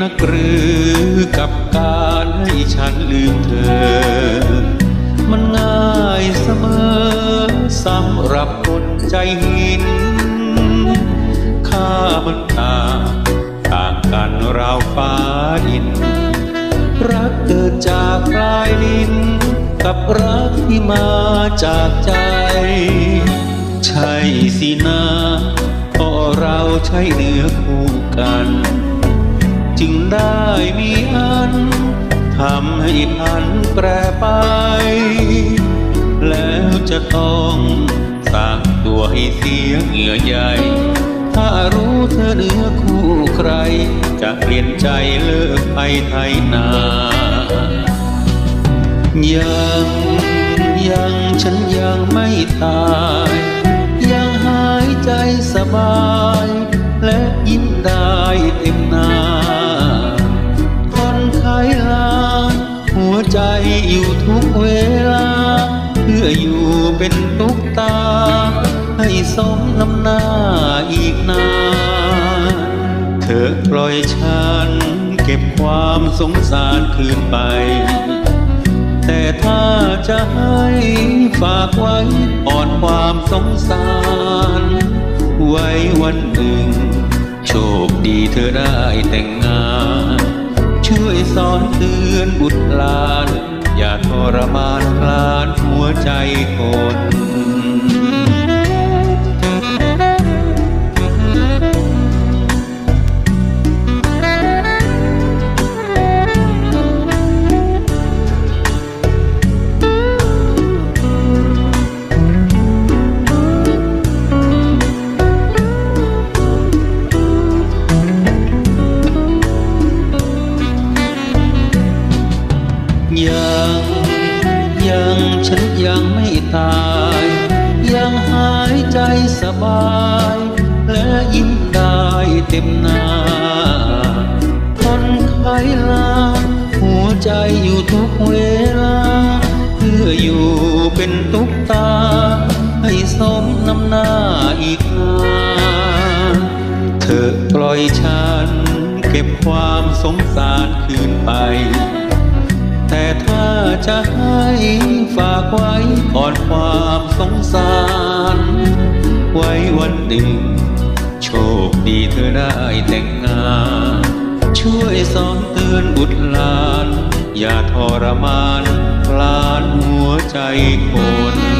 นักหรือกับการให้ฉันลืมเธอ มันง่ายเสมอสำหรับคนใจหินข้ามันต่างต่างกันราวฟ้าดิน รักเกิดจากลายลิน กับรักที่มาจากใจ ใช่สินะเพราะเราใช้เนื้อคู่กัน จึงได้มีอันทำให้พันแปรไป แล้วจะต้องสร้างตัวให้เสียเหงื่อใหญ่ถ้ารู้เธอเนื้อคู่ใคร จะเปลี่ยนใจเลิกไปไทยนายังยังฉันยังไม่ตาย ยังหายใจสบาย อยู่ทุกเวลา เพื่ออยู่เป็นตุกตา ให้สมน้ำหน้าอีกนานเธอปล่อยฉัน เก็บความสงสารคืนไป แต่ถ้าจะให้ฝากไว้อ่อนความสงสาร ไว้วันหนึ่ง โชคดีเธอได้แต่งงานช่วยสอนเตือนบุตรหลาน อย่าทรมานคลานหัวใจคน ยังยังฉันยังไม่ตาย ยังหายใจสบาย และยิ้มได้เต็มหน้าคนไข้ลาหัวใจอยู่ทุกเวลา เพื่ออยู่เป็นตุกตา ให้สมน้ำหน้าอีกนานเธอปล่อยฉัน เก็บความสงสารคืนไป แต่ถ้าจะให้ฝากไว้ก่อนความสงสาร ไว้วันหนึ่ง โชคดีเธอได้แต่งงาน ช่วยสอนเตือนบุตรหลาน อย่าทรมานพลานหัวใจคน